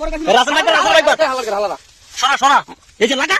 রাসেল ভাই রাসেল ভাই শোনা শোনা। এই যে লাগা।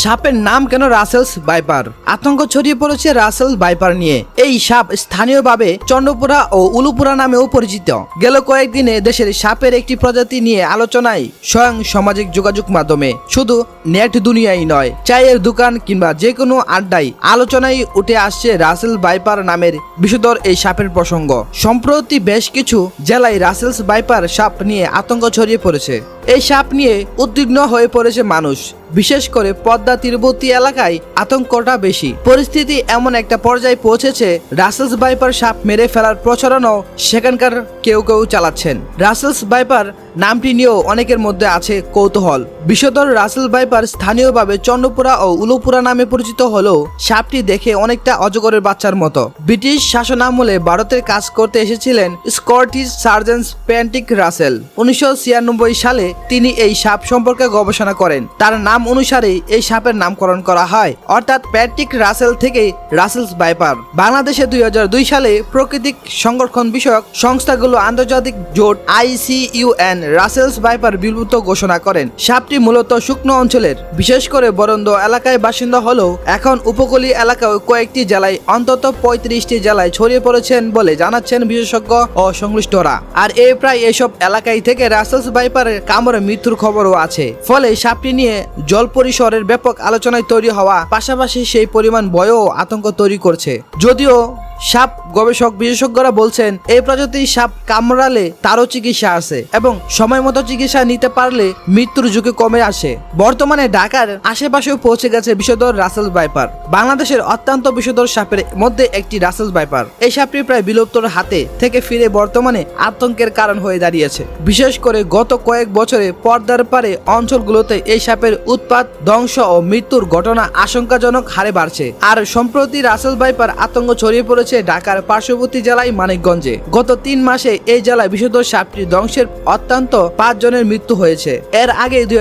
সাপের নাম কেন রাসেলস বাইপার আতঙ্ক ছড়িয়ে পড়েছে রাসেলস বাইপার নিয়ে। এই সাপ স্থানীয়ভাবে চন্ডপুরা ও উলুপুরা নামেও পরিচিত। গেল কয়েকদিনে দেশের সাপের একটি প্রজাতি নিয়ে আলোচনায় স্বয়ং সামাজিক যোগাযোগ মাধ্যমে। শুধু নেট দুনিয়াই নয়, চায়ের দোকান কিংবা যে কোনো আড্ডায় আলোচনায় উঠে আসছে রাসেল বাইপার নামের বিষধর এই সাপের প্রসঙ্গ। সম্প্রতি বেশ কিছু জেলায় রাসেলস বাইপার সাপ নিয়ে আতঙ্ক ছড়িয়ে পড়েছে। এই সাপ নিয়ে উদ্বিগ্ন হয়ে পড়েছে মানুষ। বিশেষ করে পদ্মা তীরবর্তী এলাকায় আতঙ্কটা বেশি। পরিস্থিতি এমন একটা পর্যায়ে পৌঁছেছে, রাসেলস বাইপার সাপ মেরে ফেলার প্রচারণও সেখানকার কেউ কেউ চালাচ্ছেন। রাসেলস বাইপার নামটি নিয়েও অনেকের মধ্যে আছে কৌতূহল। বিশ্বধর রাসেল বাইপার স্থানীয়ভাবে চন্দ্রপুরা ও উলুপুরা নামে পরিচিত হলেও সাপটি দেখে অনেকটা অজগরের বাচ্চার মতো। ব্রিটিশ শাসনামলে ভারতের কাজ করতে এসেছিলেন স্কটিশ সার্জেন্স প্যান্টিক রাসেল। উনিশশো ছিয়ানব্বই সালে তিনি এই সাপ সম্পর্কে গবেষণা করেন। তার নাম অনুসারে এই সাপের নামকরণ করা হয়। অর্থাৎ প্যাট্রিক রাসেল থেকে রাসেলস বাইপার বাংলাদেশে দুই হাজার দুই সালে প্রাকৃতিক সংরক্ষণ বিষয়ক সংস্থাগুলো আন্তর্জাতিক জোট আইসিইউএন রাসেলস ভাইপার বিলুপ্ত ঘোষণা করেন। সাপটি মূলত শুকনো অঞ্চলের, বিশেষ করে বরন্দ এলাকায় বাসিন্দা হলেও এখন উপকূলীয় এলাকায় কয়েকটি জেলায়, অন্তত পঁয়ত্রিশটি জেলায় ছড়িয়ে পড়েছেন বলে জানাচ্ছেন বিশেষজ্ঞ ও সংশ্লিষ্টরা। আর এই প্রায় এসব এলাকায় থেকে রাসেলস ভাইপারের কামড়ে মৃত্যুর খবরও আছে। ফলে সাপটি নিয়ে জল পরিসরের ব্যাপক আলোচনায় তৈরি হওয়া, পাশাপাশি সেই পরিমাণ ভয়ও আতঙ্ক তৈরি করছে। যদিও সাপ গবেষক বিশেষজ্ঞরা বলছেন, এই প্রজাতির সাপ কামড়ালে তারও চিকিৎসা আছে এবং সময় মতো চিকিৎসা নিতে পারলে মৃত্যুর ঝুঁকি কমে আসে। বর্তমানে ঢাকার আশেপাশেও পৌঁছে গেছে বিষধর রাসেল বাইপার বাংলাদেশের অত্যন্ত বিষধর সাপের মধ্যে একটি রাসেল বাইপার এই সাপটি প্রায় বিলুপ্তর হাতে থেকে ফিরে বর্তমানে আতঙ্কের কারণ হয়ে দাঁড়িয়েছে। বিশেষ করে গত কয়েক বছরে পর্দার পারে অঞ্চলগুলোতে এই সাপের উৎপাত, ধ্বংস ও মৃত্যুর ঘটনা আশঙ্কাজনক হারে বাড়ছে। আর সম্প্রতি রাসেল বাইপার আতঙ্ক ছড়িয়ে পড়েছে ঢাকার পার্শ্ববর্তী জেলায় মানিকগঞ্জে। গত তিন মাসে এই জেলায় বিষধর সাপটি ধ্বংসের অত্যন্ত পাঁচ জনের মৃত্যু হয়েছে। এর আগে দুই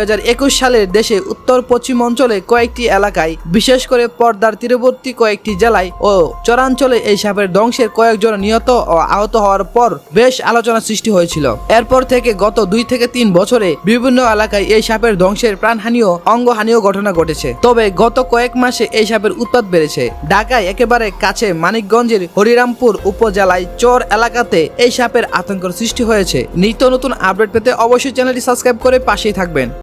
সালের দেশে উত্তর পশ্চিম অঞ্চলে কয়েকটি এলাকায়, বিশেষ করে পর্দার তীরবর্তী কয়েকটি জেলায় ও চরাঞ্চলে এই সাপের ধ্বংসের কয়েকজন নিহত ও আহত হওয়ার পর বেশ আলোচনা সৃষ্টি হয়েছিল। এরপর থেকে গত দুই থেকে তিন বছরে বিভিন্ন এলাকায় এই সাপের ধ্বংসের প্রাণহানিও অঙ্গহানিও ঘটনা ঘটেছে। তবে গত কয়েক মাসে এই সাপের উৎপাদ বেড়েছে। ঢাকায় একেবারে কাছে মানিকগঞ্জের হরিরামপুর উপজেলায় চর এলাকাতে এই সাপের আতঙ্ক সৃষ্টি হয়েছে। নিত্য নতুন আপডেট পেতে অবশ্যই চ্যানেলটি সাবস্ক্রাইব করে পাশেই থাকবেন।